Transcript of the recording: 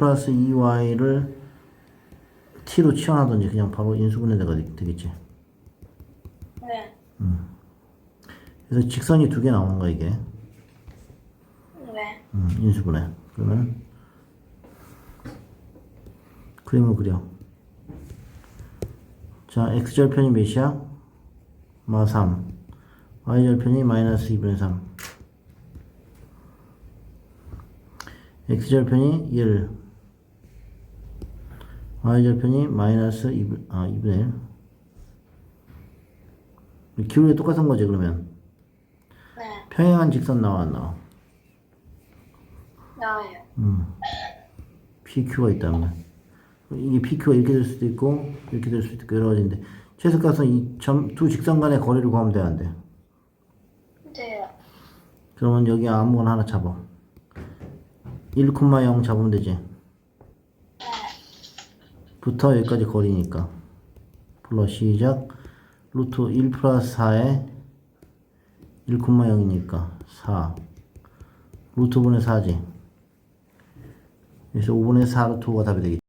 플러스 2y를 t로 치환하든지 그냥 바로 인수분해가 되- 되겠지. 네. 그래서 직선이 두 개 나오는 거야 이게. 네. 음, 인수분해. 그러면 그림을 그려. 자, x절편이 몇이야? 마 3. y절편이 마이너스 2분의 3. x절편이 1. Y절편이 마이너스 2분, 아, 2분의 1. 기울기 똑같은 거지, 그러면. 네. 평행한 직선 나와, 안 나와? 나와요. PQ가 있다면 이게 PQ가 이렇게 될 수도 있고 이렇게 될 수도 있고 여러 가지인데 최소값은 이 점 두 직선 간의 거리를 구하면 돼 안 돼? 돼요. 그러면 여기 아무거나 하나 잡아 1,0 잡으면 되지 부터 여기까지 거리니까. 불러 시작. 루트 1 플러스 4에 1,0이니까 4 루트 분의 4지. 그래서 5분의 4 루트가 답이 되겠지